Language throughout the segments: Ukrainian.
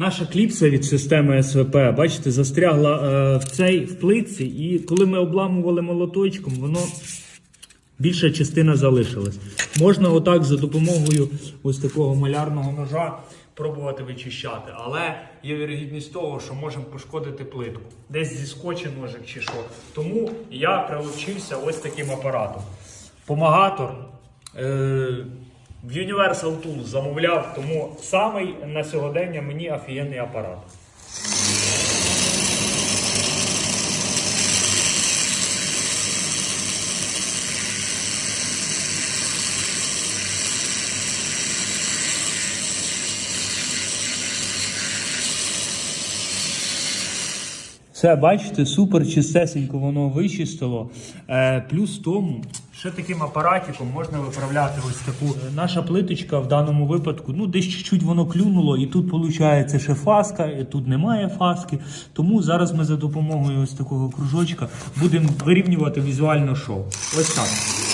Наша кліпса від системи СВП, бачите, застрягла е, в цей в плитці, і коли ми обламували молоточком, воно більша частина залишилась. Можна отак за допомогою ось такого малярного ножа пробувати вичищати, але є вірогідність того, що можемо пошкодити плитку. Десь зіскоче ножик чи що. Тому я прилучився ось таким апаратом. Помагатор. Е- в Universal Tools замовляв, тому самий на сьогодення мені офігенний апарат. Все, бачите, супер чистесенько воно вичистило. Е, плюс тому, ще таким апаратиком можна виправляти ось таку. Е, Наша плиточка в даному випадку, ну десь чуть-чуть воно клюнуло, і тут виходить ще фаска, і тут немає фаски. Тому зараз ми за допомогою ось такого кружочка будемо вирівнювати візуально шоу. Ось так.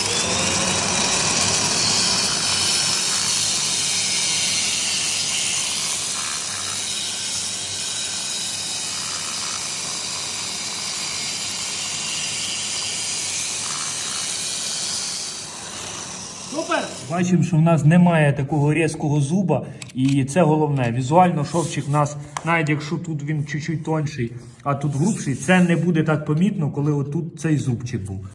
Супер! Бачимо, що в нас немає такого різкого зуба, і це головне. Візуально шовчик у нас, навіть якщо тут він чуть-чуть тонший, а тут грубший, це не буде так помітно, коли отут цей зубчик був.